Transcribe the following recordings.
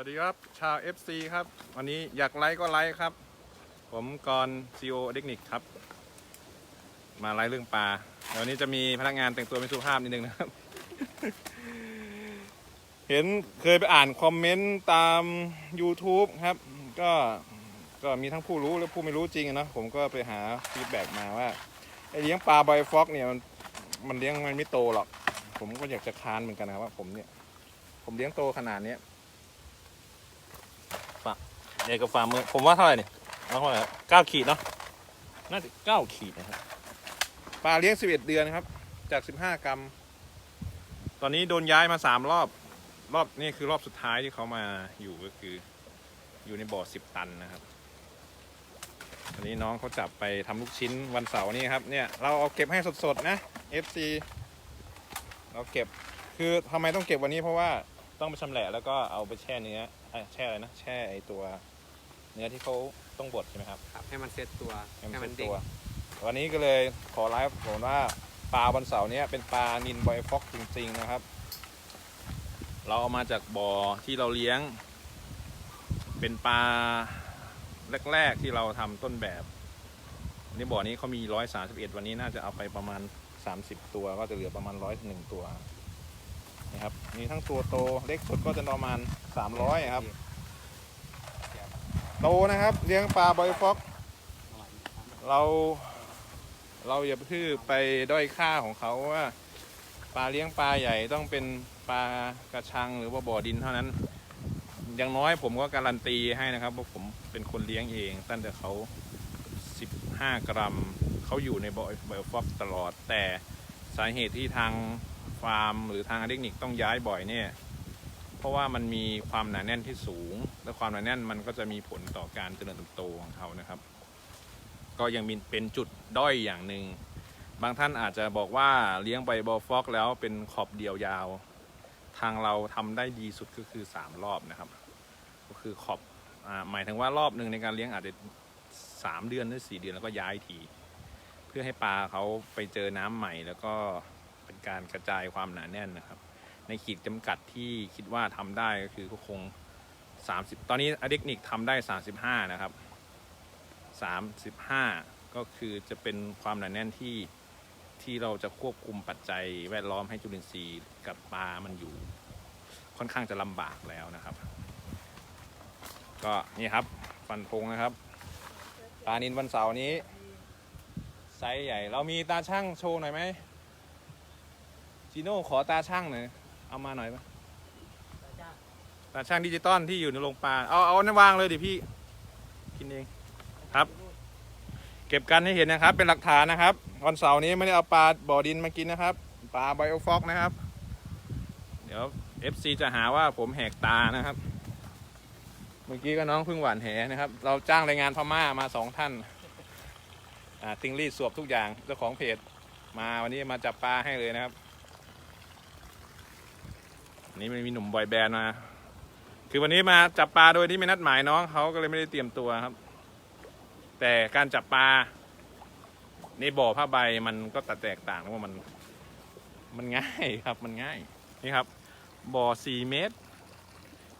วัสดีครับ ชาว FC ครับ วันนี้อยากไลค์ก็ไลค์ครับ ผมกรซีโอเทคนิคครับ มาไลค์เรื่องปลาเดี๋ยววันนี้จะมีพนักงานแต่งตัวเป็นสุภาพนิดนึงนะครับ เห็นเคยไปอ่านคอมเมนต์ตาม YouTube ครับ ก็ก็มีทั้งผู้รู้และผู้ไม่รู้จริงอะเนะผมก็ไปหาฟีดแบ็กมาว่าไอเลี้ยงปลาไบฟ็อกเนี่ยมันมันเลี้ยงมันไม่โตหรอก ผมก็อยากจะค้านเหมือนกันนะครับว่าผมเนี่ย ผมเลี้ยงโตขนาดเนี้ยากเนี่ยกับฟาร์มเมอร์ผมว่าเท่าไหร่เนี่ยเอาเท่าไหร่ครับเก้าขีดเนาะน่าจะเก้าขีดนะครับปลาเลี้ยงสิบเอ็ดเดือนครับ จากสิบห้ากรัม ตอนนี้โดนย้ายมาสามรอบ รอบนี่คือรอบสุดท้ายที่เขามาอยู่ก็คือ อยู่ในบ่อสิบตันนะครับอันนี้น้องเขาจับไปทำลูกชิ้นวันเสาร์นี้ครับ เนี่ยเราเอาเก็บให้สดๆนะ FC เราเก็บคือทำไมต้องเก็บวันนี้เพราะว่าต้องไปชำแหละแล้วก็เอาไปแช่เนื้อเอ้ยแช่อะไรนะ แช่ไอตัว เนื้อที่เขาต้องบดใช่ไหมครับครับ ให้มันเซ็ตตัวให้มันให้เซ็มันตเด้ตังววันนี้ก็เลยขอไลฟ์ผมว่าปลาวันเสาร์เนี้ยเป็นปลานินบอยฟ็อกจริง ๆนะครับ เราเอามาจากบ่อที่เราเลี้ยง เป็นปลาแรก ๆ ที่เราทำต้นแบบในบ่อนี้เขามีร้อยสาสิบเอ็ดวันนี้น่าจะเอาไปประมาณสามสิบตัว ก็จะเหลือประมาณร้อยหนึ่งตัวนะครับมีทั้งตัวโตเล็กสุดก็จะประมาณสามร้อยครับ โตนะครับ เลี้ยงปลาบอยฟ็อกเรา เราอย่าเพิ่งไปด้อยค่าของเขาว่าปลาเลี้ยงปลาใหญ่ต้องเป็นปลากระชังหรือว่าบ่อดินเท่านั้น อย่างน้อยผมก็การันตีให้นะครับว่าผมเป็นคนเลี้ยงเอง ตั้งแต่เขา 15 กรัมเขาอยู่ในบ่อบ่อฟอกตลอด แต่สาเหตุที่ทางฟาร์มหรือทางเทคนิคต้องย้ายบ่อยเนี่ย ราะว่ามันมีความหนาแน่นที่สูง และความหนาแน่นมันก็จะมีผลต่อการเจริญเติบโตของเขานะครับ ก็ยังมีเป็นจุดด้อยอย่างหนึ่งบางท่านอาจจะบอกว่าเลี้ยงใบบอฟอกแล้วเป็นขอบเดียวยาว ทางเราทำได้ดีสุดก็คือ 3 รอบนะครับ ก็คือขอบอหมายถึงว่ารอบหนึ่งในการเลี้ยงอาจจะ 3 เดือนหรือ 4 เดือนแล้วก็ย้ายที เพื่อให้ปลาเขาไปเจอน้ำใหม่แล้วก็เป็นการกระจายความหนาแน่นนะครับ ในขีดจำกัดที่คิดว่าทำได้ก็คือก็คง 30 ตอนนี้อเด็กนิกทำได้ 35 นะครับ 35 ก็คือจะเป็นความหนาแน่นที่ที่เราจะควบคุมปัจจัยแวดล้อมให้จุลินทรีย์กับปลามันอยู่ ค่อนข้างจะลำบากแล้วนะครับ ก็นี่ครับฟันธงนะครับปลานินวันเสาร์นี้ไซส์ใหญ่ เรามีตาช่างโชว์หน่อยไหมจีโน่ขอตาช่างหน่อย เอามาหน่อยปะตาช่างดิจิตอลที่อยู่ในโรงปลาเอาเอานั่นวางเลยดิพี่ กินเองครับ เก็บกันให้เห็นนะครับ เป็นหลักฐานนะครับ วันเสาร์นี้ไม่ได้เอาปลาบ่อดินมากินนะครับ ปลาไบโอฟอกนะครับ เดี๋ยว FC จะหาว่าผมแหกตานะครับ เมื่อกี้ก็น้องเพิ่งหวานแหนะครับ เราจ้างแรงงานพม่ามาสองท่านอ่าติงลี่สวบทุกอย่างเจ้าของเพจมาวันนี้มาจับปลาให้เลยนะครับ นนี้มันมีหนุ่มบอยแบนด์มา คือวันนี้มาจับปลาโดยที่ไม่นัดหมายน้องเขาก็เลยไม่ได้เตรียมตัวครับ แต่การจับปลาในบ่อผ้าใบมันก็แตกต่างนะว่ามัน มันง่ายครับมันง่ายนี่ครับ บ่อสี่เมตร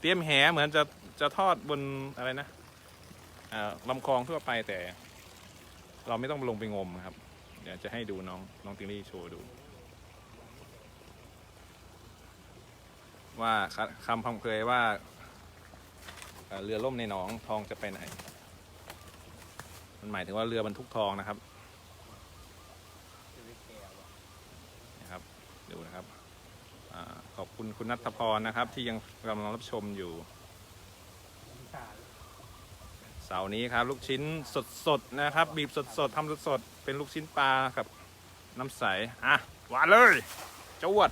เตรียมแหเหมือนจะจะทอดบนอะไรนะอ่าลำคลองทั่วไปแต่ เราไม่ต้องลงไปงมครับ เดี๋ยวจะให้ดูน้องน้องติงลี่โชว์ดู ว่าคคำพังเพยว่าเรือล่มในหนองทองจะไปไหน มันหมายถึงว่าเรือบรรทุกทองนะครับนะครับดูนะครับอขอบคุณคุณนัทพรนะครับ ที่ยังกำลังรับชมอยู่เสาร์นี้ครับ ลูกชิ้นสดๆนะครับ บีบสดๆทำสดๆเป็นลูกชิ้นปลากับน้ำใส อะหวานเลยจวด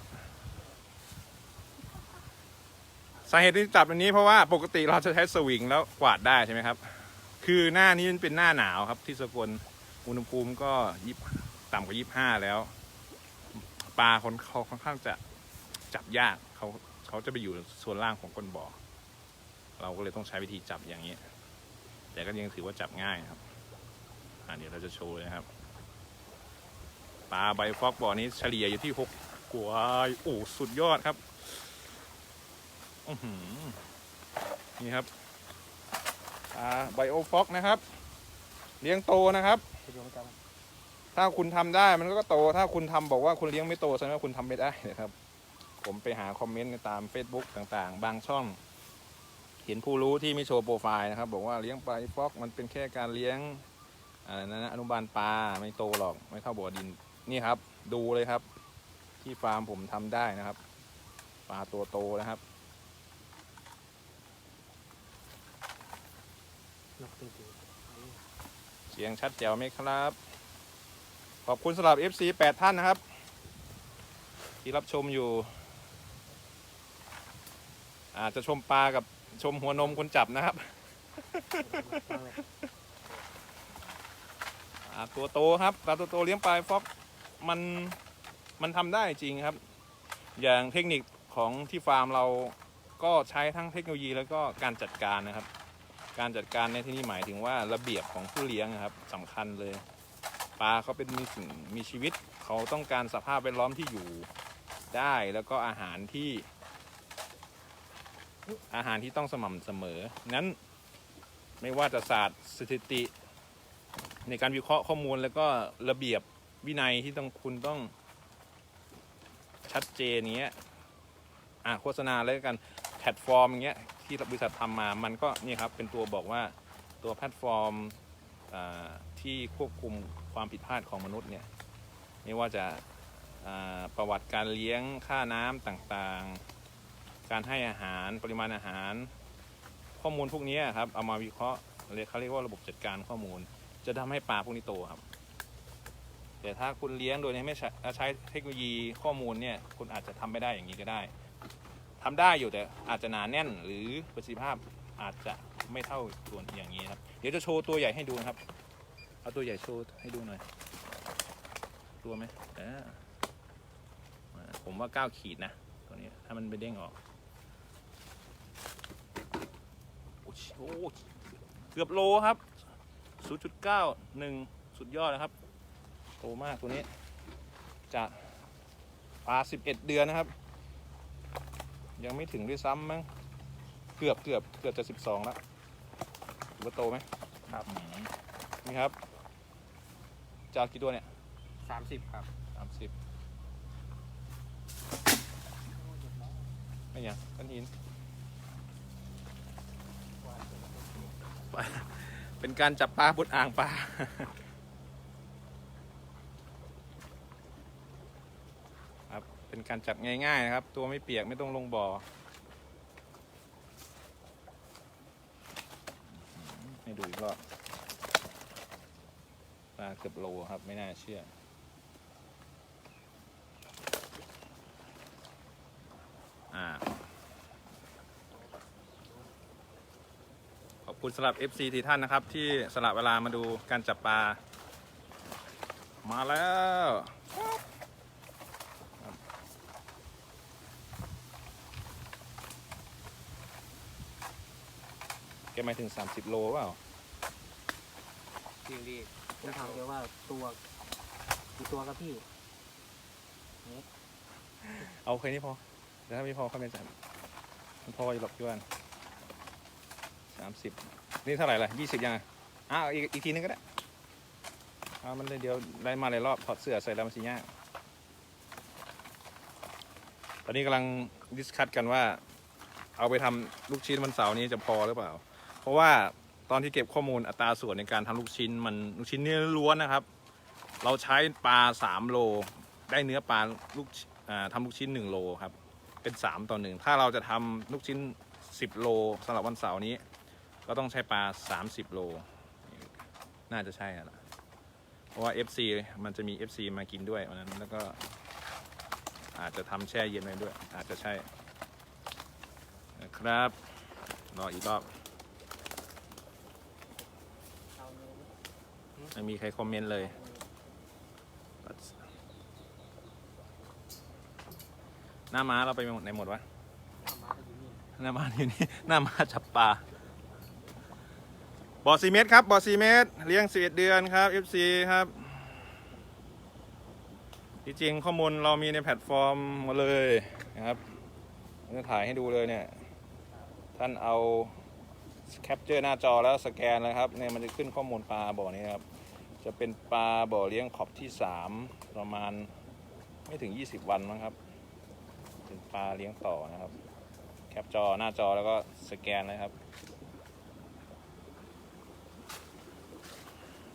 สาเหตุที่จับอันนี้เพราะว่าปกติเราจะใช้สวิงแล้วกวาดได้ใช่ไหมครับ คือหน้านี้มันเป็นหน้าหนาวครับ ที่สกลอุณหภูมิก็ยิบต่ำกว่ายี่ห้าแล้ว ปลาคนเขาค่อนข้างจะจับยากเขาเขาจะไปอยู่ส่วนล่างของก้นบ่อเราก็เลยต้องใช้วิธีจับอย่างนี้ แต่ก็ยังถือว่าจับง่ายครับอ่าเดี๋ยวเราจะโชว์นะครับ ปลาใบฟอกบ่อนี้เฉลี่ยอยู่ที่หกกวาโอ้สุดยอดครับ นี่ครับไบโอฟ็อกนะครับ เลี้ยงโตนะครับ ถ้าคุณทำได้มันก็โต ถ้าคุณทำบอกว่าคุณเลี้ยงไม่โตแสดงว่าคุณทำไม่ได้นะครับ ผมไปหาคอมเมนต์ตาม Facebook ต่างๆ บางช่อง เห็นผู้รู้ที่ไม่โชว์โปรไฟล์นะครับ บอกว่าเลี้ยงปลาฟอกมันเป็นแค่การเลี้ยงอะไรนะอนุบาลปลาไม่โตหรอกไม่เข้าบ่อดินนี่ครับ ดูเลยครับ ที่ฟาร์มผมทำได้นะครับ ปลาตัวโตนะครับ นกจริง เสียงชัดแจ๋วไหมครับ ขอบคุณสำหรับ FC 8 ท่านนะครับ ที่รับชมอยู่ อาจจะชมปลากับชมหัวนมคนจับนะครับตัวโตครับปลาตัวโตเลี้ยงปลาฟอกมันมันทำได้จริงครับ อย่างเทคนิคของที่ฟาร์มเราก็ใช้ทั้งเทคโนโลยีแล้วก็การจัดการนะครับ การจัดการในที่นี้หมายถึงว่าระเบียบของผู้เลี้ยงครับสำคัญเลย ปลาเขาเป็นมีสิ่งมีชีวิต เขาต้องการสภาพแวดล้อมที่อยู่ได้แล้วก็อาหารที่ อาหารที่ต้องสม่ำเสมอ นั้นไม่ว่าจะศาสตร์สถิติ ในการวิเคราะห์ข้อมูลแล้วก็ระเบียบวินัยที่ต้องคุณต้องชัดเจนเนี้ยอะโฆษณาแล้วกันแพลตฟอร์มอย่างเงี้ย ที่บริษัททำมา มันก็นี่ครับเป็นตัวบอกว่าตัวแพลตฟอร์มที่ควบคุมความผิดพลาดของมนุษย์เนี่ยไม่ว่าจะประวัติการเลี้ยงค่าน้ำต่างๆ การให้อาหารปริมาณอาหาร ข้อมูลพวกนี้ครับเอามาวิเคราะห์เขาเรียกว่าระบบจัดการข้อมูล จะทำให้ปลาพวกนี้โตครับ แต่ถ้าคุณเลี้ยงโดยไม่ใช้ใช้เทคโนโลยีข้อมูลเนี่ยคุณอาจจะทำไม่ได้อย่างนี้ก็ได้ ทำได้อยู่แต่อาจจะหนาแน่นหรือประสิทธิภาพอาจจะไม่เท่าตัวนอย่างนี้ครับ เดี๋ยวจะโชว์ตัวใหญ่ให้ดูนะครับ เอาตัวใหญ่โชว์ให้ดูหน่อย ตัวไหมผมว่า9ขีดนะตัวนี้ถ้ามันไปเด้งออก โอ้โหเกือบโลครับ 0.91 สุดยอดนะครับ โตมากตัวนี้จากปลา11 เดือนนะครับ ยังไม่ถึงด้วยซ้ำมั้งเกือบเกือบเกือบจะ12แล้วถือว่าโตไหมครับอืมนี่ครับจากกี่ตัวเนี่ยสามสิบครับ30ไม่ยังก้อนหิน เป็นการจับปลาบนอ่างปลา การจับง่ายๆนะครับ ตัวไม่เปียกไม่ต้องลงบ่อให้ดูอีกรอบปลาเกือบโลครับไม่น่าเชื่อ อ่า ขอบคุณสำหรับ FC ทีท่านนะครับ ที่สละเวลามาดูการจับปลา มาแล้วครับ แกหมายถึง 30 โลเปล่าจริงดีผมถามแกว่าตัวกี่ตัวครับพี่เอาแค่นี้พอแต่ถ้าไม่พอเขาไม่จับมันพออยู่หรอกยวนสามสิบนี่เท่าไหร่ล่ะยี่สิบยังไงอ้าวอีกอีกทีนึงก็ได้เอามันเลยเดี๋ยวได้มาหลายรอบถอดเสื้อใส่แล้วมันสิยากตอนนี้กำลังดิสคัตกันว่า เอาไปทำลูกชิ้นวันเสาร์นี้จะพอหรือเปล่า เพราะว่าตอนที่เก็บข้อมูลอัตราส่วนในการทำลูกชิ้นมันลูกชิ้นเนื้อล้วนนะครับ เราใช้ปลาสามโลได้เนื้อปลาลูกชิ้นอ่าทำลูกชิ้นหนึ่งโลครับเป็นสามต่อหนึ่งถ้าเราจะทำลูกชิ้นสิบโลสำหรับวันเสาร์นี้ ก็ต้องใช้ปลาสามสิบโล น่าจะใช่อะนะเพราะว่า FC มันจะมี FC มากินด้วยวันนั้นแล้วก็อาจจะทำแช่เย็นไว้ด้วย อาจจะใช่นะครับรออีกรอบ ไม่มีใครคอมเมนต์เลยหน้าม้าเราไปไหนหมดวะหน้าม้าอยู่นี่หน้าม้าจับปลาบ่อซีเมตรครับบ่อซีเมตรเลี้ยงสิบเอ็ดเดือนครับ FC ครับที่จริงข้อมูลเรามีในแพลตฟอร์มหมาเลยนะครับจะถ่ายให้ดูเลยเนี่ย ท่านเอาแคปเจอร์หน้าจอแล้วสแกนเลยครับเนี่ยมันจะขึ้นข้อมูลปลาบ่อนี้ครับ จะเป็นปลาบ่อเลี้ยงขอบที่ 3 ประมาณไม่ถึง 20 วันมั้งครับถึงปลาเลี้ยงต่อนะครับ แคปจอหน้าจอแล้วก็สแกนเลยครับ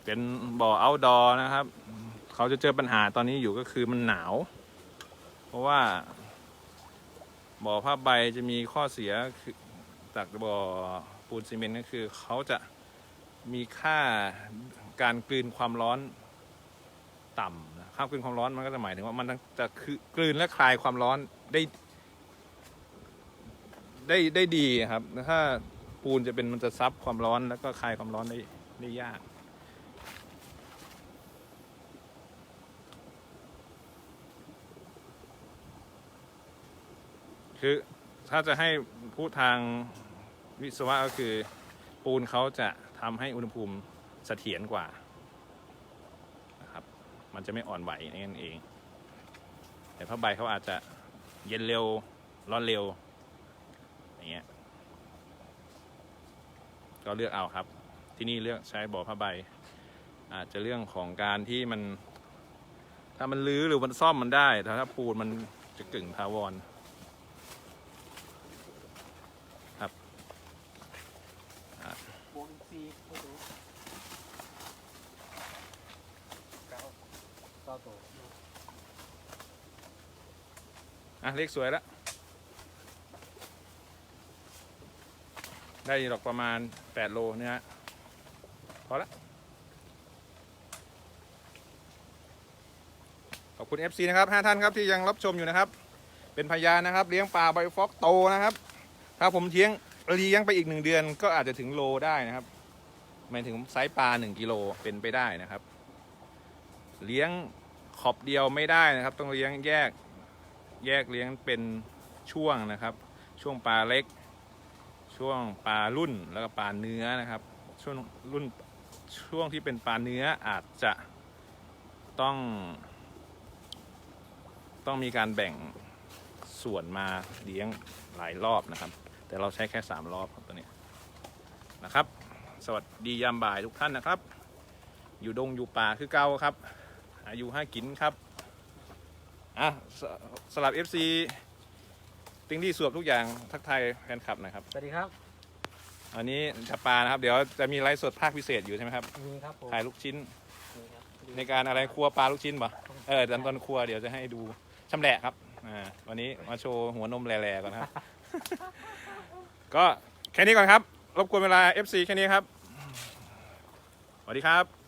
เป็นบ่อ outdoor นะครับ เขาจะเจอปัญหาตอนนี้อยู่ก็คือมันหนาว เพราะว่าบ่อผ้าใบจะมีข้อเสียคือจากบ่อปูนซีเมนต์ก็คือเขาจะมีค่า การกลืนความร้อนต่ำนะค่ากลืนความร้อนมันก็จะหมายถึงว่ามันจะคือกลืนและคลายความร้อนได้ได้ได้ดีครับ ถ้าปูนจะเป็นมันจะซับความร้อนแล้วก็คลายความร้อนได้ได้ยากคือถ้าจะให้พูดทางวิศวะก็คือปูนเขาจะทำให้อุณหภูมิ เสถียรกว่านะครับ มันจะไม่อ่อนไหวนั่นเอง แต่ผ้าใบเขาอาจจะเย็นเร็วร้อนเร็ว อย่างเงี้ย ก็เลือกเอาครับ ที่นี่เลือกใช้บ่อผ้าใบ อาจจะเรื่องของการที่มัน ถ้ามันลื้อหรือมันซ่อมมันได้แต่ถ้าปูนมันจะกึ่งทาวรบวกอีกสี่ไม่รู้เก้าเก้าตัวอะเลขสวยแล้วได้ดอกประมาณ 8 โลเนี่ยฮะพอละขอบคุณ FC นะครับ5ท่านครับที่ยังรับชมอยู่นะครับ เป็นพยานนะครับ เลี้ยงปลาไบฟอกโตนะครับ ถ้าผมเลี้ยงเลี้ยงไปอีกหนึ่งเดือนก็อาจจะถึงโลได้นะครับหมายถึงไซส์ปลา1กิโลเป็นไปได้นะครับ เลี้ยง ขอบเดียวไม่ได้นะครับ ต้องเลี้ยงแยกแยกเลี้ยงเป็นช่วงนะครับ ช่วงปลาเล็ก ช่วงปลารุ่นแล้วก็ปลาเนื้อนะครับ ช่วงรุ่นช่วงที่เป็นปลาเนื้ออาจจะต้อง ต้องมีการแบ่งส่วนมาเลี้ยงหลายรอบนะครับ แต่เราใช้แค่สามรอบครับตัวนี้นะครับ สวัสดียามบ่ายทุกท่านนะครับ อยู่ดงอยู่ป่าคือเก่าครับ อายุห้ากินครับอะสสลับ FC ติงที่สวบทุกอย่างทักทายแฟนคลับหนะครับ สวัสดีครับอันนี้จะปลานะครับ เดี๋ยวจะมีไลฟ์สดภาคพิเศษอยู่ใช่ไหมครับมีครับผมถ่ายลูกชิ้น มีครับในการอะไรครัวปลาลูกชิ้นป่ะเออตอนตอนครัวเดี๋ยวจะให้ดูชำแหละครับอ่าวันนี้มาโชว์หัวนมแหล่ๆก่อนนะครับ ก็แค่นี้ก่อนครับ รบกวนเวลา FC แค่นี้ครับ สวัสดีครับ